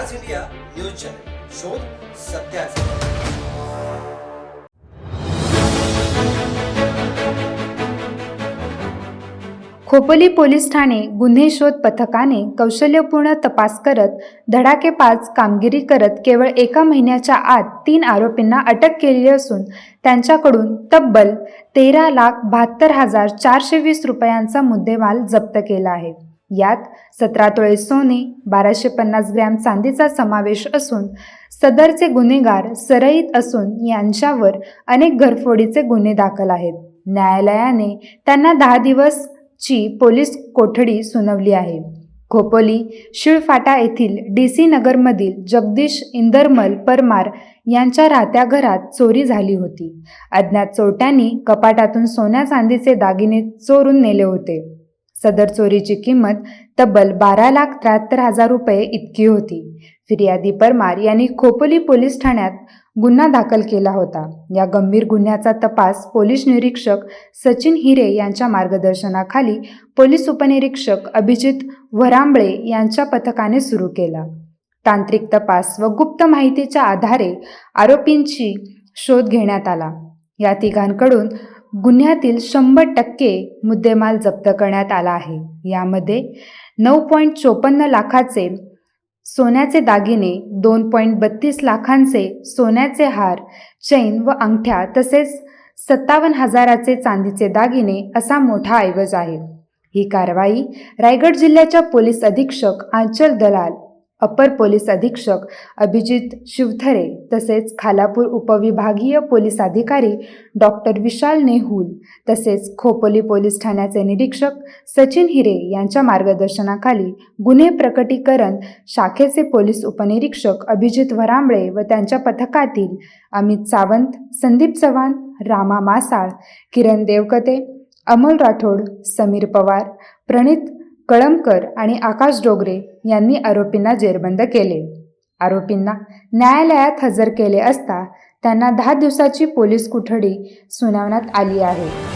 आवाज India news channel. शोध सत्याचा खोपोली पोलीस ठाणे गुन्हे शोध पथकाने कौशल्यपूर्ण तपास करत धडाकेपाच कामगिरी करत केवळ एका महिन्याच्या आत तीन आरोपींना अटक केली असून त्यांच्याकडून तब्बल तेरा लाख बहात्तर हजार चारशे वीस रुपयांचा मुद्देमाल जप्त केला आहे. यात सतरा तोळे सोने बाराशे पन्नास ग्रॅम चांदीचा समावेश असून सदरचे गुन्हेगार सरईत असून यांच्यावर अनेक घरफोडीचे गुन्हे दाखल आहेत. न्यायालयाने त्यांना दहा दिवसची पोलीस कोठडी सुनावली आहे. खोपोली शिळफाटा येथील डी सी नगरमधील जगदीश इंदरमल परमार यांच्या राहत्या घरात चोरी झाली होती. अज्ञात चोरट्यांनी कपाटातून सोन्या चांदीचे दागिने चोरून नेले होते. सदर चोरीची किंमत तब्बल बारा लाख त्र्याहत्तर हजार रुपये इतकी होती. फिर्यादी परमार यांनी खोपोली पोलीस ठाण्यात गुन्हा दाखल केला होता. या गंभीर गुन्ह्याचा तपास पोलीस निरीक्षक सचिन हिरे यांच्या मार्गदर्शनाखाली पोलीस उपनिरीक्षक अभिजित वरांबळे यांच्या पथकाने सुरू केला. तांत्रिक तपास व गुप्त माहितीच्या आधारे आरोपींची शोध घेण्यात आला. या तिघांकडून गुन्ह्यातील शंभर टक्के मुद्देमाल जप्त करण्यात आला आहे. यामध्ये नऊ पॉईंट चोपन्न लाखाचे सोन्याचे दागिने दोन पॉईंट बत्तीस लाखांचे सोन्याचे हार चैन व अंगठ्या तसेच सत्तावन्न हजाराचे चांदीचे दागिने असा मोठा ऐवज आहे. ही कारवाई रायगड जिल्ह्याच्या पोलीस अधीक्षक आंचल दलाल अपर पोलीस अधीक्षक अभिजित शिवथरे तसेच खालापूर उपविभागीय पोलीस अधिकारी डॉक्टर विशाल नेहूल तसेच खोपोली पोलीस ठाण्याचे निरीक्षक सचिन हिरे यांच्या मार्गदर्शनाखाली गुन्हे प्रकटीकरण शाखेचे पोलीस उपनिरीक्षक अभिजित वरांबळे व त्यांच्या पथकातील अमित सावंत संदीप चव्हाण रामा मासाळ किरण देवकते अमोल राठोड समीर पवार प्रणित कळमकर आणि आकाश डोगरे यांनी आरोपींना जेरबंद केले. आरोपींना न्यायालयात हजर केले असता त्यांना दहा दिवसाची पोलीस कोठडी सुनावण्यात आली आहे.